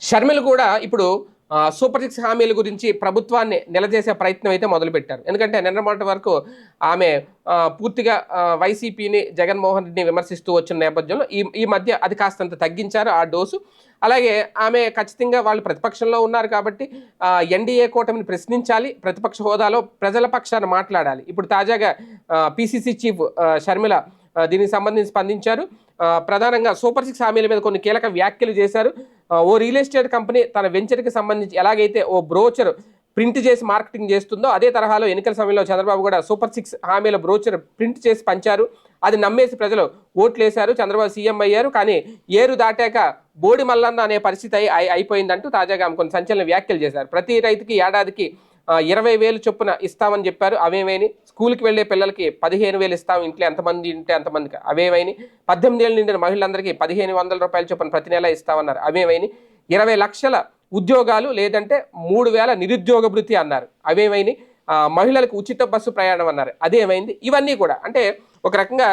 షర్మిల కూడా ఇప్పుడు super six హామీల గురించి ప్రభుత్వాన్ని నిలజేసే ప్రయత్నం అయితే మొదలుపెట్టారు. ఎందుకంటే నిన్న వరకు ఆమె పూర్తిగా వైసీపీని జగన్మోహన్ రెడ్డిని విమర్శిస్తూ వచ్చిన నేపథ్యంలో ఈ ఈ మధ్య అది కాస్తంత తగ్గించారు ఆ డోసు. అలాగే ఆమె ఖచ్చితంగా వాళ్ళు ప్రతిపక్షంలో ఉన్నారు కాబట్టి ఎన్డీఏ కూటమిని ప్రశ్నించాలి ప్రతిపక్ష హోదాలో ప్రజల పక్షాన మాట్లాడాలి. ఇప్పుడు తాజాగా పిసిసి చీఫ్ షర్మిల దీనికి సంబంధించి స్పందించారు. ప్రధానంగా సూపర్ సిక్స్ హామీల మీద కొన్ని కీలక వ్యాఖ్యలు చేశారు. ఓ రియల్ ఎస్టేట్ కంపెనీ తన వెంచర్కి సంబంధించి ఎలాగైతే ఓ బ్రోచర్ ప్రింట్ చేసి మార్కెటింగ్ చేస్తుందో అదే తరహాలో ఎన్నికల సమయంలో చంద్రబాబు కూడా సూపర్ సిక్స్ హామీల బ్రోచర్ ప్రింట్ చేసి పంచారు. అది నమ్మేసి ప్రజలు ఓట్లు వేశారు చంద్రబాబు సీఎం అయ్యారు. కానీ ఏరు దాటాక బోడి మల్లన్న అనే పరిస్థితి అయి అయిపోయిందంటూ తాజాగా కొన్ని సంచలన వ్యాఖ్యలు చేశారు. ప్రతి రైతుకి ఏడాదికి ఇరవై వేలు చొప్పున ఇస్తామని చెప్పారు. అవేమైనా స్కూల్కి వెళ్ళే పిల్లలకి పదిహేను వేలు ఇస్తాం. ఇంట్లో ఎంతమంది ఉంటే అంతమందికి. అవేమైనా పద్దెనిమిది ఏళ్ళు నిండిన మహిళలందరికీ పదిహేను వందల రూపాయల చొప్పున ప్రతి నెల ఇస్తామన్నారు. అవేమైనా ఇరవై లక్షల ఉద్యోగాలు లేదంటే మూడు వేల నిరుద్యోగ భృతి అన్నారు. అవేమైనా మహిళలకు ఉచిత బస్సు ప్రయాణం అన్నారు. అదేమైంది? ఇవన్నీ కూడా. అంటే ఒక రకంగా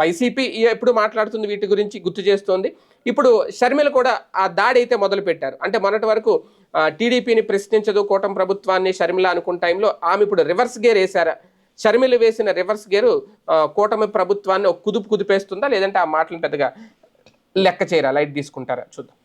వైసీపీ ఎప్పుడు మాట్లాడుతుంది వీటి గురించి గుర్తు చేస్తోంది. ఇప్పుడు షర్మిల కూడా ఆ దాడి అయితే మొదలు పెట్టారు అంటే మొన్నటి వరకు టీడీపీని ప్రశ్నించదు కూటమి ప్రభుత్వాన్ని షర్మిల అనుకున్న టైంలో ఆమె ఇప్పుడు రివర్స్ గేర్ వేశారా. షర్మిల వేసిన రివర్స్ గేరు కూటమి ప్రభుత్వాన్ని కుదుపు కుదిపేస్తుందా? లేదంటే ఆ మాటలు పెద్దగా లెక్క చేయరా? లైట్ తీసుకుంటారా? చూద్దాం.